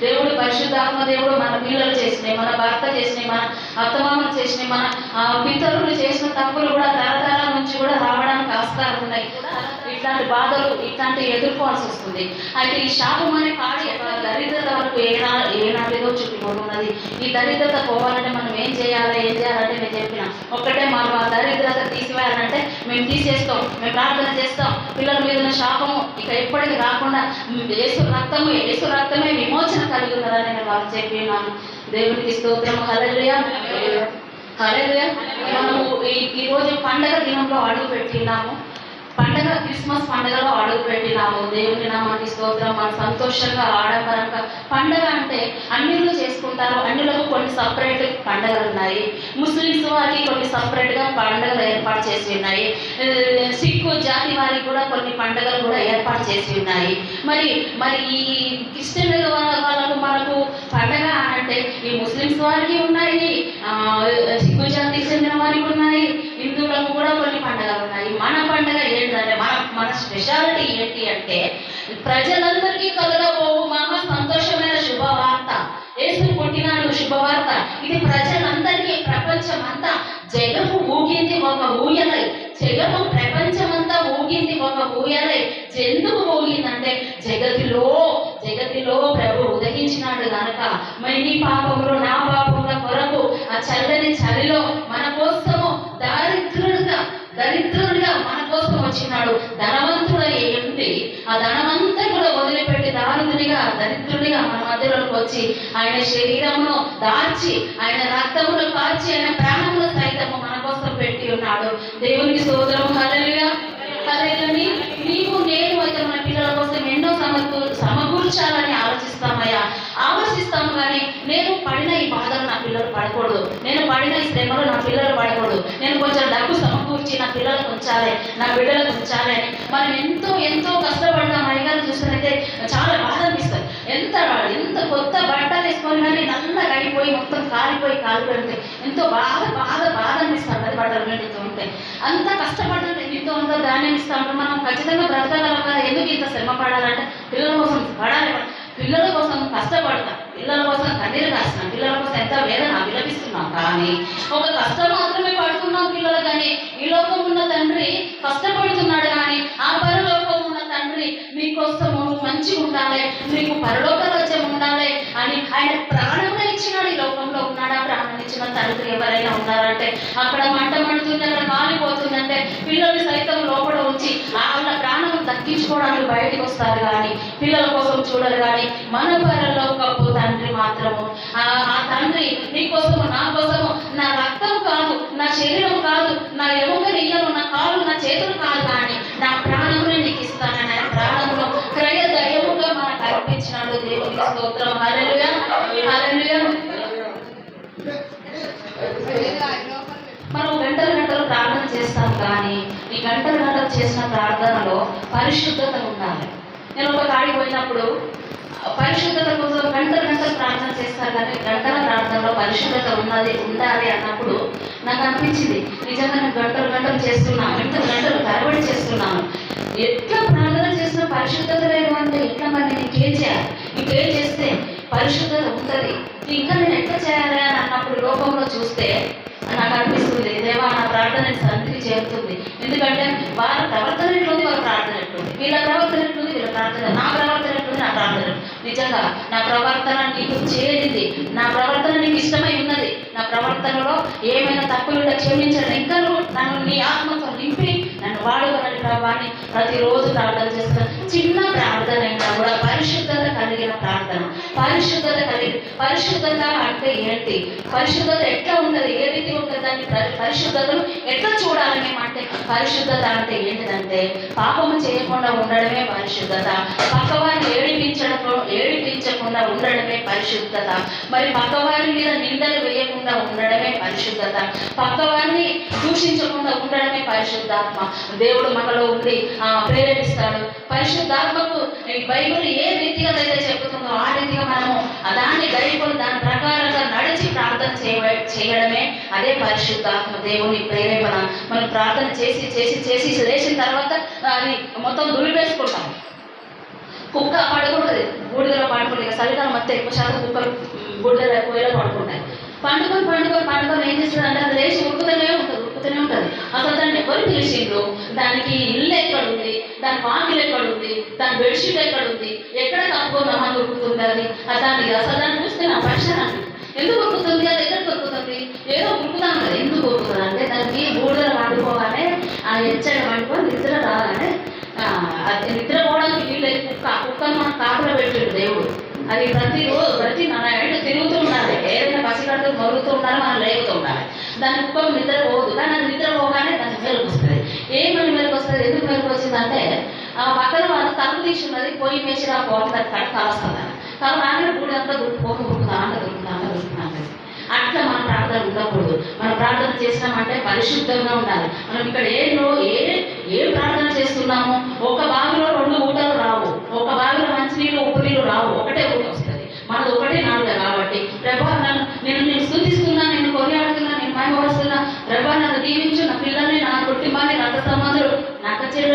దేవుడు పరిశుద్ధాత్మ దేవుడు మన పిల్లలు చేసినాయి మన భర్త చేసినాయి మన అత్తమామలు చేసినాయి మన పితరులు చేసిన తప్పులు కూడా తరతరాల నుంచి కూడా రావడానికి ఆస్కారం ఉన్నాయి. ఇట్లాంటి బాధలు ఇట్లాంటి ఎదుర్కోవాల్సి వస్తుంది. అయితే ఈ శాపం అనే కాడి దరిద్రత వరకు ఏనా ఏనాటిదో చుట్టుకుంటున్నది ఈ దరిద్రత పోవాలంటే మనం ఏం చేయాలి ఏం చేయాలంటే నేను చెప్పిన. ఒక్కటే మనం ఆ దరిద్రత తీసివేయాలంటే మేము తీసేస్తాం మేము ప్రార్థన చేస్తాం. పిల్లల మీద ఉన్న శాపము ఇక ఎప్పటికీ రాకుండా ఏసు యేసు రక్తము యేసు రక్తమే విమోచన కలిగి ఉన్నదని నేను వాళ్ళు చెప్పినాను దేవునికి స్తోత్రం హలలుయా హలలుయా మనము ఈ ఈ రోజు పండగ దినంలో అడుగు పెట్టినాము పండగ క్రిస్మస్ పండగలో అడుగు పెట్టినాము దేవుని నామానికి స్తోత్రం మనం సంతోషంగా ఆడంబరంగా పండగ అంటే అన్నిళ్ళు చేసుకుంటారు. అన్నిలకు కొన్ని సపరేట్ పండగలు ఉన్నాయి. ముస్లిమ్స్ వారికి కొన్ని సపరేట్గా పండగలు ఏర్పాటు చేసి ఉన్నాయి. సిక్కు జాతి వారికి కూడా కొన్ని పండగలు కూడా ఏర్పాటు చేసి ఉన్నాయి. మరి మరి ఈ క్రిస్టియన్ వాళ్ళకు మనకు పండగ అంటే ఈ ముస్లిమ్స్ వారికి ఉన్నాయి. సిక్కు జాతికి చెందిన వారికి ఉన్నాయి. హిందువులకు కూడా కొన్ని పండుగలు ఉన్నాయి. మన పండుగ ఏ స్పెషాలిటీ ఏంటి అంటే ప్రజలందరికీ కలగబోవు మహా సంతోషమైన శుభవార్త. యేసు పుట్టినాడు శుభవార్త. ఇది ప్రజలందరికీ ప్రపంచం అంతా జగము ఊగింది ఒక ఊయలై. జగము ప్రపంచమంతా ఊగింది ఒక ఊయలై. ఎందుకు ఊగిందంటే జగతిలో జగతిలో ప్రభు ఉదగించినాడు గనక. మరి నీ పాపంలో నా పాపముల కొరకు ఆ చల్లని చలిలో మన కోసము దారిద్రుడుగా దరిద్రుడు మన వచ్చినాడు. ధనవంతుడై ఉండి ఆ ధనమంతా కూడా వదిలిపెట్టి దారిద్రుడిగా దరిద్రుడిగా మన మధ్యలోకి వచ్చి ఆయన శరీరమును దాచి ఆయన రక్తమును కాచి ఆయన ప్రాణమును సైతము మన కోసం పెట్టి ఉన్నాడు. దేవునికి సోదరం హరలుగా హరలని నీవు నేను అయితే మన పిల్లల కోసం ఎన్నో సమకూ సమకూర్చాలని ఆలోచిస్తామయ్యా. ఆలోచిస్తాము కానీ నేను పడిన ఈ బాధలు నా పిల్లలు పడకూడదు. నేను పడిన ఈ శ్రమలో నా పిల్లలు పడకూడదు. నేను కొంచెం డబ్బు సమకూర్చి నా పిల్లలకు ఉంచాలి నా బిడ్డలకు ఉంచాలి అని. మనం ఎంతో ఎంతో కష్టపడతాం. అయ్యగారు చూసినైతే చాలా బాధ అనిపిస్తుంది. ఎంత ఎంత కొత్త బట్టలు వేసుకొని కానీ నల్లగా అయిపోయి మొత్తం కాలిపోయి కాలిపోయి ఎంతో బాధ బాధ బాధ అనిపిస్తాం అది బట్టలు నిండుతూ ఉంటే. అంత కష్టపడ్డ ఎంతో అంత ధాన్యం ఇస్తా మనం ఖచ్చితంగా బ్రతకగలం కదా. ఎందుకు ఇంత శ్రమ పడాలంటే పిల్లల కోసం పడాలి పిల్లల కోసం కష్టపడతాం. పిల్లల కోసం కన్నీరు కాస్తాం పిల్లల కోసం ఎంత వేదన కానీ ఒక కష్టం మాత్రమే పడుతున్నాం పిల్లలు కానీ ఈ లోకం ఉన్న తండ్రి కష్టపడుతున్నాడు కానీ ఆ పరలోకం ఉన్న తండ్రి మీకోసము మంచిగా ఉండాలి మీకు పరలోక రాజ్యం ఉండాలి అని ఆయన ప్రాణం ఇచ్చినాడు ఈ లోకంలో ఉన్నాడా? ప్రాణం ఇచ్చిన తండ్రి ఎవరైనా ఉన్నారంటే అక్కడ మంట మండుతుంది అక్కడ కాలిపోతుందంటే పిల్లల్ని సైతం లోపల ఉంచి వాళ్ళ ప్రాణం తగ్గించుకోవడానికి బయటకు వస్తారు కానీ పిల్లల కోసం చూడరు కానీ మన పరలోకపు తండ్రి మాత్రము ఆ తండ్రి నీకోసము నా కోసము నా రక్తం కాదు నా శరీరం కాదు నా ఎముక నియ్యలు నా కాలు నా చేతులు కాదు కానీ నా ప్రాణముని నీకు ఇస్తానని ఆయన ప్రాణమును క్రయ దయముగా మనకు అర్పించినాడు దేవునికి స్తోత్రం. హరలుగా హరలుగా మనం గంటలు గంటలు ప్రార్థన చేస్తాం కానీ ఈ గంటలు గంటలు చేసిన ప్రార్థనలో పరిశుద్ధత ఉండాలి. నేను ఒక కాడికి పోయినప్పుడు పరిశుద్ధత కోసం గంటలు గంటలు ప్రార్థన చేస్తారు కానీ గంటల ప్రార్థనలో పరిశుద్ధత ఉన్నది ఉండాలి అన్నప్పుడు నాకు అనిపించింది నిజంగా నేను గంటలు గంటలు చేస్తున్నాను గంటలు గంటలు తరబడి చేస్తున్నాను. ఎట్లా ప్రార్థన చేసిన పరిశుద్ధత లేదు అంటే ఎట్లా మరి నేను ఇంకేం చేయాలి? ఇంకేం చేస్తే పరిశుద్ధత ఉంటుంది? ఇంకా నేను ఎట్లా చేయాలి అని అన్నప్పుడు లోకంలో చూస్తే నాకు అనిపిస్తుంది దేవా నా ప్రార్థన సంతికి చేరుతుంది. ఎందుకంటే వాళ్ళ ప్రవర్తన ఎట్లుంది? వాళ్ళ ప్రార్థన ఎట్లుంది? వీళ్ళ ప్రవర్తన ఎట్లుంది? వీళ్ళ ప్రార్థన నా ప్రవర్తన ప్రార్థన నిజంగా నా ప్రవర్తన నీకు చేరింది. నా ప్రవర్తన నీకు ఇష్టమై ఉన్నది. నా ప్రవర్తనలో ఏమైనా తప్పులు ఉంటే క్షమించండి. ఇంకా నన్ను నీ ఆత్మతో నింపి నన్ను వాడుకోనని ప్రభావాన్ని ప్రతిరోజు ప్రార్థన చేస్తాను చిన్న ప్రార్థన అయినా కూడా పరిశుద్ధత కలిగిన ప్రార్థన పరిశుద్ధత కలిగి పరిశుద్ధత అంటే ఏంటి? పరిశుద్ధత ఎట్లా ఉంటుంది? ఏ రీతి ఉంటుంది దాన్ని? పరిశుద్ధతను ఎట్లా చూడాలి మేమంటే పరిశుద్ధత అంటే ఏంటిదంటే పాపము చేయకుండా ఉండడమే పరిశుద్ధత. పక్కవారిని ఏడిపించడం ఏడిపించకుండా ఉండడమే పరిశుద్ధత. మరి పక్కవారి మీద నిందలు వేయకుండా ఉండడమే పరిశుద్ధత. పక్కవారిని దూషించకుండా ఉండడమే పరిశుద్ధాత్మ. దేవుడు మనలో ఉండి ప్రేరేపిస్తాడు. పరిశుద్ధాత్మకు బైబుల్ ఏ రీతిగా అయితే చెబుతుందో ఆ రీతిగా మనము దాన్ని గైకొని దాని ప్రకారంగా నడిచి ప్రార్థన చేయ చేయడమే అదే పరిశుద్ధాత్మ దేవుని ప్రేరేపణ. మనం ప్రార్థన చేసి చేసి చేసి లేచిన తర్వాత అది మొత్తం దులిపేసుకుంటాం. కుక్క పడుకుంటుంది బూడిదలో పడుకుంటుంది ఇక చలికాలం మొత్తం ఎక్కువ శాతం కుక్కలు బూడిదలో పోయేలా పడుకుంటాయి. పండుకొని పండుకొని పండుకొని ఏం చేస్తుంది అంటే అది లేచి ఉరుకుతూనే ఉంటుంది. చెప్పుతూనే ఉంటుంది. అసలు దాన్ని ఎవరు పిలిచిండ్రు? దానికి ఇల్లు ఎక్కడ ఉంది దాని వాకిలు ఎక్కడ ఉంది దాని బెడ్షీట్ ఎక్కడ ఉంది ఎక్కడ కప్పుకుందామని ఉరుకుతుంది అది దాన్ని అసలు దాన్ని చూస్తే నా పరిశ్రమ ఎందుకు దొరుకుతుంది? అది ఎక్కడ దొరుకుతుంది? ఏదో ఉరుకుతాం కదా ఎందుకు ఉరుకుతుంది అంటే దానికి బూడిదలు పండుకోగానే ఆ ఎచ్చగా పండుకొని నిద్ర రాగానే అది నిద్రపోవడానికి వీళ్ళు కుక్క కుక్కను మనం కాపులో పెట్టాడు దేవుడు. అది ప్రతి రోజు ప్రతి మన తిరుగుతూ ఉండాలి. ఏదైనా పసిగడుతూ మరుగుతూ ఉండాలి మనం లేపుతూ ఉండాలి. దాని కుక్క నిద్ర పోదు. కానీ అది నిద్ర పోగానే దానికి మెలకు వస్తుంది. ఏమని మెలకు వస్తుంది? ఎందుకు మెలకు వచ్చిందంటే ఆ పక్కన వాళ్ళు తలుపు తీసుకున్నది పోయి మేసి ఆ పోటీ దానికి కడ కలుస్తుంది కాబట్టి నాన్న గుడి అంతా దుక్కుపోక ఉరుకుతా అంట దొరుకుతా అంట దొరుకుతా అట్లా మన ప్రార్థన ఉండకూడదు. మనం ప్రార్థన చేసినామంటే పరిశుద్ధంగా ఉండాలి. మనం ఇక్కడ ఏ ఏ ఏ ప్రార్థన చేస్తున్నామో ఒక బాధ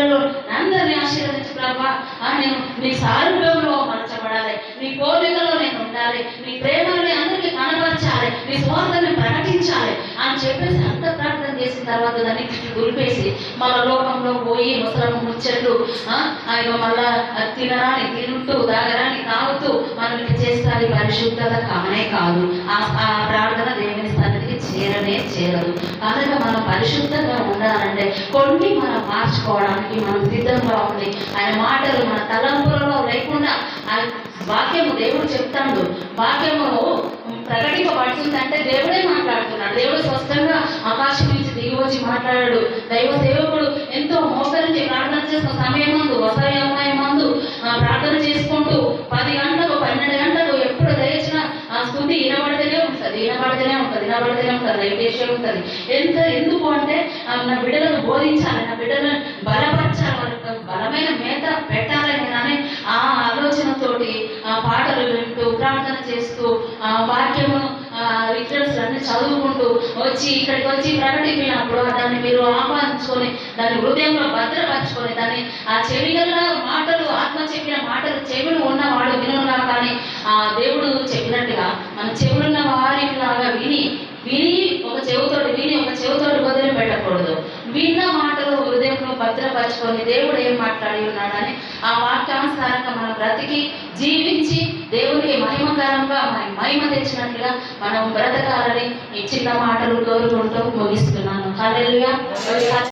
నా అందరినీ ఆశీర్వదించు ప్రభా. నేను మీ సారూప్యంలో మలచబడాలి మీ పోలికలో నేను ఉండాలి. మీ ప్రేమని అందరికీ కనబరచాలి. మీ స్వార్థాన్ని ప్రకటించాలి అని చెప్పేసి అంత ప్రార్థన చేసిన తర్వాత దాన్ని గురిపేసి మళ్ళా లోకంలో పోయి ముసలమ్మ ముచ్చట్లు ఆయన మళ్ళా తినరాని తింటూ తాగరాని తాగుతూ మనం చేస్తారు పరిశుద్ధత కానే కాదు. ఆ ప్రార్థన దేవుని సన్నిధికి చేరనే చేరదు. కనుక మనం పరిశుద్ధంగా ఉండాలంటే కొన్ని మనం మార్చుకోవడానికి మనం సిద్ధంగా ఉంది ఆయన మాటలు మన తలంపులలో లేకుండా ఆయన వాక్యము దేవుడు చెప్తాడు. వాక్యము ప్రకటింపబడుతుంది అంటే దేవుడే మాట్లాడుతున్నాడు. దేవుడు స్పష్టంగా ఆకాశం నుంచి దిగి వచ్చి మాట్లాడాడు. దైవ సేవకుడు ఎంతో మోకరించి ప్రార్థన చేసిన సమయం ముందు వసయ ఉంటుంది వినబడితేనే ఉంటుంది. ఉంటుంది ఎంత ఎందుకు అంటే నా బిడ్డలను బోధించాలి నా బిడ్డలను బలపరచాలి వాళ్ళకి బలమైన మేత పెట్టాలని అని ఆ ఆలోచనతోటి ఆ పాటలు వింటూ ప్రార్థన చేస్తూ ఆ వాక్యమును రిఫరెన్స్ అన్ని చదువుకుంటూ వచ్చి ఇక్కడికి వచ్చి ప్రకటించినప్పుడు దాన్ని మీరు ఆహ్వానించుకొని దాన్ని హృదయంలో భద్రపరచుకొని దాన్ని ఆ చెవిలలో మాటలు ఆత్మ చెప్పిన మాటలు చెవులు ఉన్నవాడు వినున్నా కానీ ఆ దేవుడు చెప్పినట్టుగా మన చెవులున్న వారికి లాగా విని ఒక చెవుతోటి విని ఒక చెవుతోటి వదిలి పెట్టకూడదు విన్న మాటలు హృదయంలో భద్రపరచుకొని దేవుడు ఏం మాట్లాడి ఉన్నాడని ఆ వాక్యానుసారంగా మనం బ్రతికి జీవించి దేవునికి మహిమకరంగా మరి మహిమ తెచ్చినట్లుగా మనం బ్రతకాలని ఈ చిన్న మాటలు కోరుకుంటూ ముగిస్తున్నాను. హల్లెలూయా